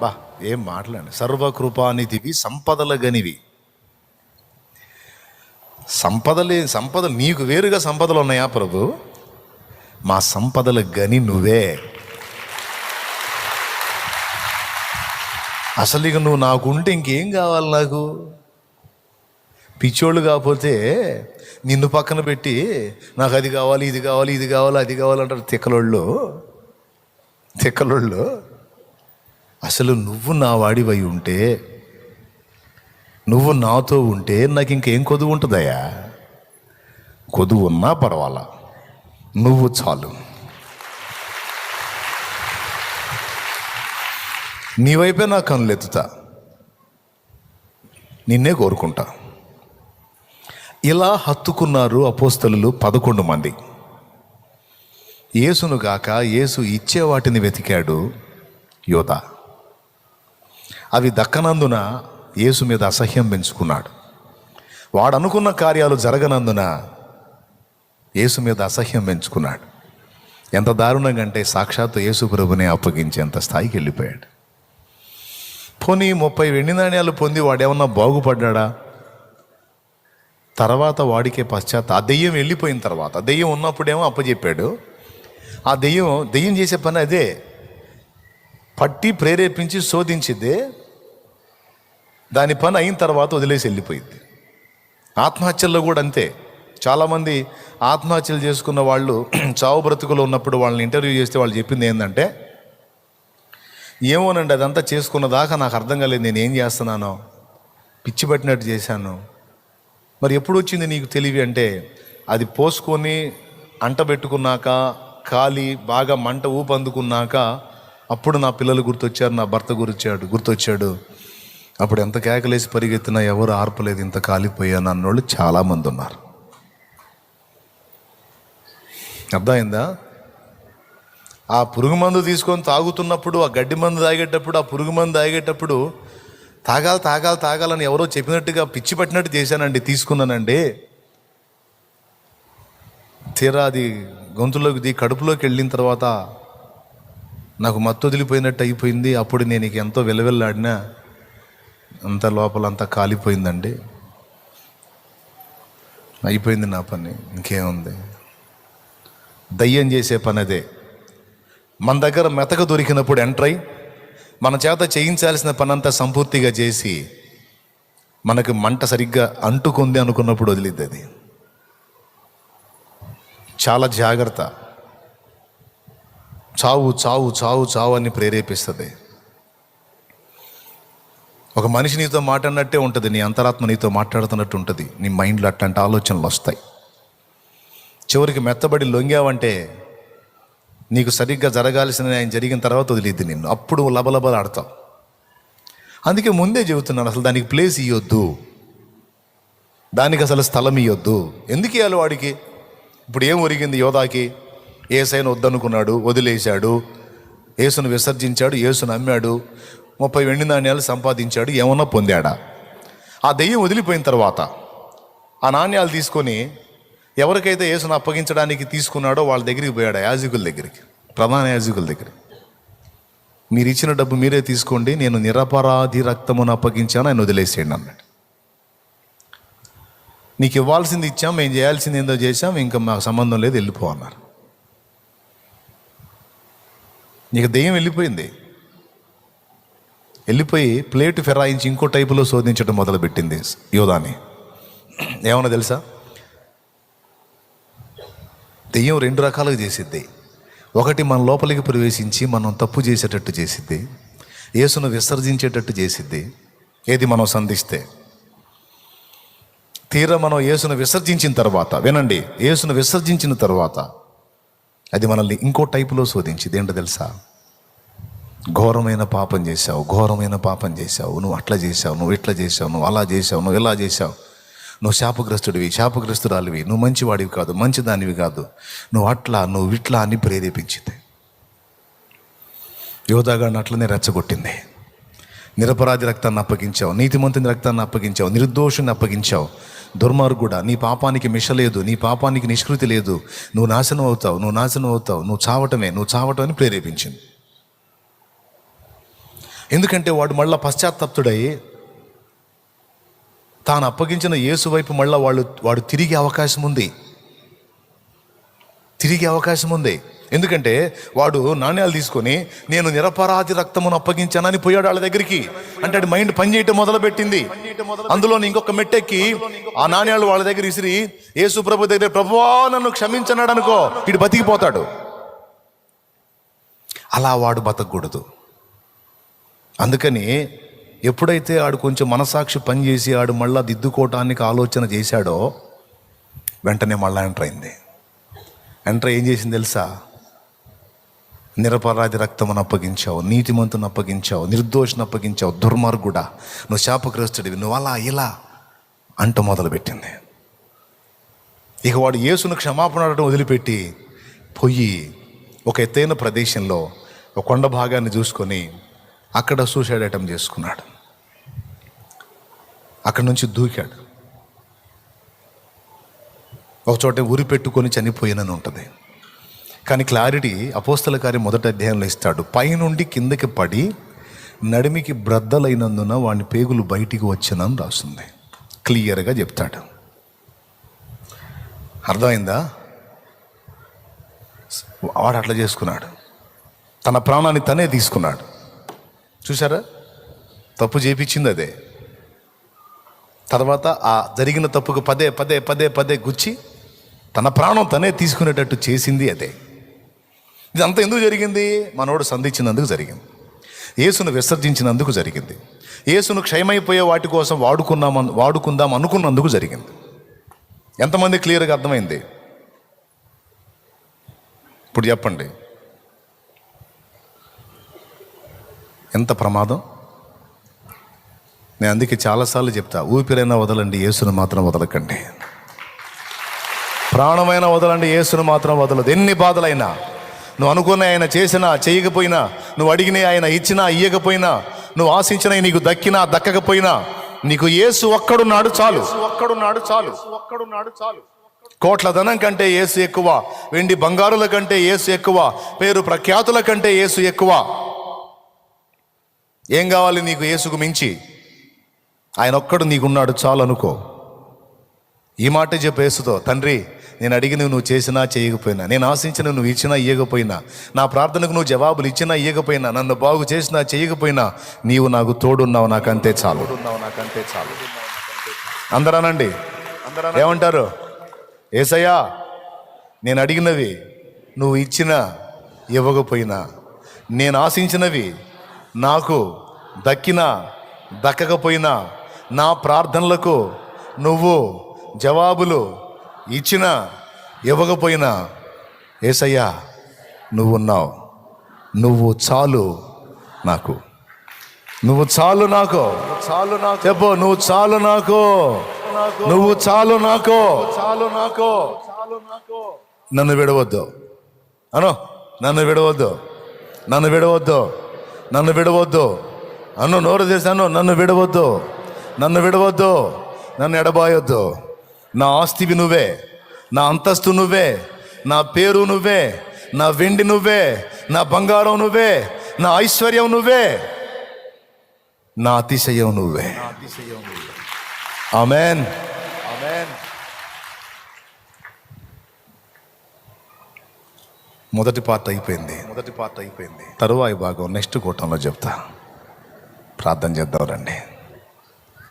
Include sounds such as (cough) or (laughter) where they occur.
బా ఏం మాట్లాడి సర్వకృపానిధివి సంపదల గనివి సంపదలే సంపద నీకు వేరుగా సంపదలు ఉన్నాయా ప్రభు? మా సంపదల గని నువ్వే. అసలు ఇక నువ్వు నాకుంటే ఇంకేం కావాలి నాకు? పిచ్చోళ్ళు కాకపోతే నిన్ను పక్కన పెట్టి నాకు అది కావాలి ఇది కావాలి ఇది కావాలి అది కావాలి అంటారు తిక్కలోళ్ళు. తిక్కలోళ్ళు. అసలు నువ్వు నా వాడివై ఉంటే నువ్వు నాతో ఉంటే నాకు ఇంకేం కొదువు ఉంటుందయ్యా? కొదువు ఉన్నా పర్వాలా. నువ్వు చాలు. నీ వైపే నా కనులెత్తుతా నిన్నే కోరుకుంటా. ఇలా హత్తుకున్నారు అపోస్తలు పదకొండు మంది. యేసును గాక యేసు ఇచ్చే వాటిని వెతికాడు యోధ అవి దక్కనందున యేసు మీద అసహ్యం పెంచుకున్నాడు. వాడు అనుకున్న కార్యాలు జరగనందున యేసు మీద అసహ్యం పెంచుకున్నాడు. ఎంత దారుణంగా అంటే సాక్షాత్తు యేసు ప్రభునే అప్పగించేంత స్థాయికి వెళ్ళిపోయాడు. పోనీ ముప్పై వెండి నాణ్యాలు పొంది వాడేమన్నా బాగుపడ్డా తర్వాత వాడికే పశ్చాత్త ఆ దెయ్యం వెళ్ళిపోయిన తర్వాత దెయ్యం ఉన్నప్పుడేమో అప్పచెప్పాడు ఆ దెయ్యం దెయ్యం చేసే పని అదే. పట్టి ప్రేరేపించి శోధించిద్దే దాని పని అయిన తర్వాత వదిలేసి వెళ్ళిపోయింది. ఆత్మహత్యల్లో కూడా అంతే. చాలామంది ఆత్మహత్యలు చేసుకున్న వాళ్ళు (clears throat) చావు బ్రతుకులో ఉన్నప్పుడు వాళ్ళని ఇంటర్వ్యూ చేస్తే వాళ్ళు చెప్పింది ఏంటంటే ఏమోనండి అదంతా చేసుకున్న దాకా నాకు అర్థం కాలేదు నేను ఏం చేస్తున్నానో? పిచ్చి పట్టినట్టు చేశాను. మరి ఎప్పుడు వచ్చింది నీకు తెలివి అంటే అది పోసుకొని అంట పెట్టుకున్నాక కాలి బాగా మంట ఊపందుకున్నాక అప్పుడు నా పిల్లలు గుర్తొచ్చారు నా భర్త గురిచాడు గుర్తొచ్చాడు. అప్పుడు ఎంత కేకలేసి పరిగెత్తినా ఎవరు ఆర్పలేదు ఇంత కాలిపోయాను అన్నోళ్ళు చాలామంది ఉన్నారు. అర్థమైందా? ఆ పురుగు మందు తీసుకొని తాగుతున్నప్పుడు ఆ గడ్డి మందు తాగేటప్పుడు ఆ పురుగు మందు తాగేటప్పుడు తాగాలి తాగాలి తాగాలని ఎవరో చెప్పినట్టుగా పిచ్చి పట్టినట్టు చేశానండి తీసుకున్నానండి. తీరా అది గొంతులోకి ది కడుపులోకి వెళ్ళిన తర్వాత నాకు మత్తు వదిలిపోయినట్టు అయిపోయింది. అప్పుడు నేను ఇక ఎంతో వెలవెల్లాడినా అంత లోపల అంతా కాలిపోయిందండి. అయిపోయింది నా పని ఇంకేముంది. దయ్యం చేసే పని అదే. మన దగ్గర మెతక దొరికినప్పుడు ఎంటర్ అయి మన చేత చేయించాల్సిన పని అంతా సంపూర్తిగా చేసి మనకు మంట సరిగ్గా అంటుకుంది అనుకున్నప్పుడు వదిలిద్ది అది. చాలా జాగ్రత్త. చావు చావు చావు చావు అని ప్రేరేపిస్తుంది. ఒక మనిషి నీతో మాట్లాడినట్టే ఉంటుంది నీ అంతరాత్మ నీతో మాట్లాడుతున్నట్టు ఉంటుంది నీ మైండ్లో అట్లాంటి ఆలోచనలు వస్తాయి. చివరికి మెత్తబడి లొంగావంటే నీకు సరిగ్గా జరగాల్సిన ఆయన జరిగిన తర్వాత వదిలిద్ది నిన్ను. అప్పుడు లబలబలాడతావు. అందుకే ముందే చెబుతున్నాను అసలు దానికి ప్లేస్ ఇవ్వద్దు దానికి అసలు స్థలం ఇవ్వద్దు ఎందుకు ఇవ్వాలి వాడికి? ఇప్పుడు ఏం ఒరిగింది యోధాకి? ఏసైన వద్దనుకున్నాడు వదిలేశాడు. యేసును విసర్జించాడు యేసును అమ్మాడు ముప్పై వెండి నాణ్యాలు సంపాదించాడు ఏమన్నా పొందాడా? ఆ దెయ్యం వదిలిపోయిన తర్వాత ఆ నాణ్యాలు తీసుకొని ఎవరికైతే యేసును అప్పగించడానికి తీసుకున్నాడో వాళ్ళ దగ్గరికి పోయాడు యాజకుల దగ్గరికి ప్రధాన యాజకుల దగ్గర మీరు ఇచ్చిన డబ్బు మీరే తీసుకోండి నేను నిరపరాధి రక్తమును అప్పగించాను ఆయన వదిలేసేయండి అన్నాడు. నీకు ఇవ్వాల్సింది ఇచ్చాం మేము చేయాల్సింది ఏందో చేసాం ఇంకా మాకు సంబంధం లేదు వెళ్ళిపో అన్నారు. నీకు దెయ్యం వెళ్ళిపోయింది. వెళ్ళిపోయి ప్లేట్ ఫిరాయించి ఇంకో టైపులో శోధించడం మొదలుపెట్టింది యోధాని. ఏమన్నా తెలుసా? దెయ్యం రెండు రకాలుగా చేసిద్ది. ఒకటి మన లోపలికి ప్రవేశించి మనం తప్పు చేసేటట్టు చేసిద్ది. యేసును విసర్జించేటట్టు చేసిద్ది. ఏది మనం సంధిస్తే. తీరా మనం యేసును విసర్జించిన తర్వాత వినండి యేసును విసర్జించిన తర్వాత అది మనల్ని ఇంకో టైపులో శోధించింది. ఏంటో తెలుసా? ఘోరమైన పాపం చేశావు ఘోరమైన పాపం చేశావు. నువ్వు అట్లా చేశావు నువ్వు ఇట్లా చేశావు నువ్వు అలా చేశావు నువ్వు ఇలా చేశావు. నువ్వు శాపగ్రస్తుడివి శాపగ్రస్తురాలివి నువ్వు మంచివాడివి కాదు మంచిదానివి కాదు. నువ్వు అట్లా నువ్వు ఇట్లా అని ప్రేరేపించింది. యోధాగాడిని అట్లనే రెచ్చగొట్టింది. నిరపరాధి రక్తాన్ని అప్పగించావు నీతిమంతుని రక్తాన్ని అప్పగించావు నిర్దోషుని అప్పగించావు. దుర్మార్గుడా నీ పాపానికి మిష లేదు నీ పాపానికి నిష్కృతి లేదు. నువ్వు నాశనం అవుతావు నువ్వు నాశనం అవుతావు నువ్వు చావటమే నువ్వు చావటం అని ప్రేరేపించింది. ఎందుకంటే వాడు మళ్ళా పశ్చాత్తప్తుడై తాను అప్పగించిన యేసు వైపు మళ్ళా వాళ్ళు వాడు తిరిగే అవకాశం ఉంది తిరిగే అవకాశం ఉంది ఎందుకంటే వాడు నాణ్యాలు తీసుకొని నేను నిరపరాధి రక్తమును అప్పగించానని పోయాడు వాళ్ళ దగ్గరికి. అంటే మైండ్ పనిచేయటం మొదలుపెట్టింది. అందులో ఇంకొక మెట్టెక్కి ఆ నాణ్యాలు వాళ్ళ దగ్గర ఇసిరి యేసు ప్రభు దగ్గర ప్రభువా నన్ను క్షమించన్నాడు అనుకో ఇటు బతికిపోతాడు. అలా వాడు బతకూడదు. అందుకని ఎప్పుడైతే ఆడు కొంచెం మనసాక్షి పనిచేసి ఆడు మళ్ళా దిద్దుకోవటానికి ఆలోచన చేశాడో వెంటనే మళ్ళా ఎంటర్ అయింది. ఎంటర్ ఏం చేసింది తెలుసా? నిరపరాధి రక్తమును అప్పగించావు నీతిమంతుని అప్పగించావు నిర్దోషిని అప్పగించావు దుర్మార్గుడా నువ్వు శాపగ్రస్తుడివి నువ్వు అలా ఇలా అంట మొదలుపెట్టింది. ఇక వాడు యేసును క్షమాపణ వదిలిపెట్టి పొయ్యి ఒక ఎత్తైన ప్రదేశంలో ఒక కొండ భాగాన్ని చూసుకొని అక్కడ సూసైడ్ అటెంప్ట్ చేసుకున్నాడు. అక్కడి నుంచి దూకాడు. ఒక చోట ఉరి పెట్టుకొని చనిపోయినని ఉంటుంది. కానీ క్లారిటీ అపోస్తల కార్యం మొదటి అధ్యాయంలో ఇస్తాడు. పైనుండి కిందకి పడి నడిమికి బ్రద్దలైనందున వాని పేగులు బయటికి వచ్చనని రాస్తుంది. క్లియర్గా చెప్తాడు. అర్థమైందా? వాడు అట్లా చేసుకున్నాడు. తన ప్రాణాన్ని తనే తీసుకున్నాడు. చూసారా తప్పు చేపించింది అదే. తర్వాత ఆ జరిగిన తప్పుకు పదే పదే పదే పదే గుచ్చి తన ప్రాణం తనే తీసుకునేటట్టు చేసింది అదే. ఇదంతా ఎందుకు జరిగింది? మనోడు సంధించినందుకు జరిగింది. యేసును విసర్జించినందుకు జరిగింది. యేసును క్షయమైపోయే వాటి కోసం వాడుకున్నాం వాడుకుందాం అనుకున్నందుకు జరిగింది. ఎంతమంది క్లియర్గా అర్థమైంది? ఇప్పుడు చెప్పండి. ఎంత ప్రమాదం? నేను అందుకే చాలాసార్లు చెప్తా ఊపిరైనా వదలండి యేసును మాత్రం వదలకండి. ప్రాణమైన వదలండి యేసును మాత్రం వదలదు. ఎన్ని బాధలైనా. నువ్వు అనుకున్న ఆయన చేసినా చేయకపోయినా నువ్వు అడిగిన ఆయన ఇచ్చినా ఇయ్యకపోయినా నువ్వు ఆశించిన నీకు దక్కినా దక్కకపోయినా నీకు యేసు ఒక్కడున్నాడు చాలు. ఒక్కడున్నాడు చాలు. ఒక్కడున్నాడు చాలు. కోట్ల ధనం కంటే యేసు ఎక్కువ వెండి బంగారుల కంటే యేసు ఎక్కువ పేరు ప్రఖ్యాతుల కంటే యేసు ఎక్కువ. ఏం కావాలి నీకు యేసుకు మించి? ఆయన ఒక్కడు నీకున్నాడు చాలు అనుకో. ఈ మాట చెప్పు యేసుతో తండ్రి నేను అడిగిన నువ్వు చేసినా చేయకపోయినా. నేను ఆశించిన నువ్వు ఇచ్చినా ఇయ్యకపోయినా. నా ప్రార్థనకు నువ్వు జవాబులు ఇచ్చినా ఇయ్యకపోయినా. నన్ను బాగు చేసినా చేయకపోయినా. నీవు నాకు తోడున్నావు నాకంతే చాలు నాకంతే చాలు. అందరానండి. ఏమంటారు? ఏసయ్యా నేను అడిగినవి నువ్వు ఇచ్చినా ఇవ్వకపోయినా. నేను ఆశించినవి నాకు దక్కినా దక్కకపోయినా. నా ప్రార్థనలకు నువ్వు జవాబులు ఇచ్చినా ఇవ్వకపోయినా ఏసయ్యా నువ్వు ఉన్నావు నువ్వు చాలు నాకు. నువ్వు చాలు నాకు. చాలు నాకు చెప్పు నువ్వు చాలు నాకు. నువ్వు చాలు నాకు. చాలు నాకు చాలు నాకు నన్ను విడవద్దు. అను నన్ను విడవద్దు. నన్ను విడవద్దు. నన్ను విడవద్దు. అన్ను నోరు చేశాను నన్ను విడవద్దు. నన్ను విడవద్దు. నన్ను ఎడబాయొద్దు. నా ఆస్తివి నువ్వే నా అంతస్తు నువ్వే నా పేరు నువ్వే నా వెండి నువ్వే నా బంగారం నువ్వే నా ఐశ్వర్యం నువ్వే నా అతిశయం నువ్వే. ఆమెన్. మొదటి పార్ట్ అయిపోయింది. మొదటి పార్ట్ అయిపోయింది. తరువాయి భాగం నెక్స్ట్ కూటంలో చెప్తా. ప్రార్థన చేద్దాం రండి.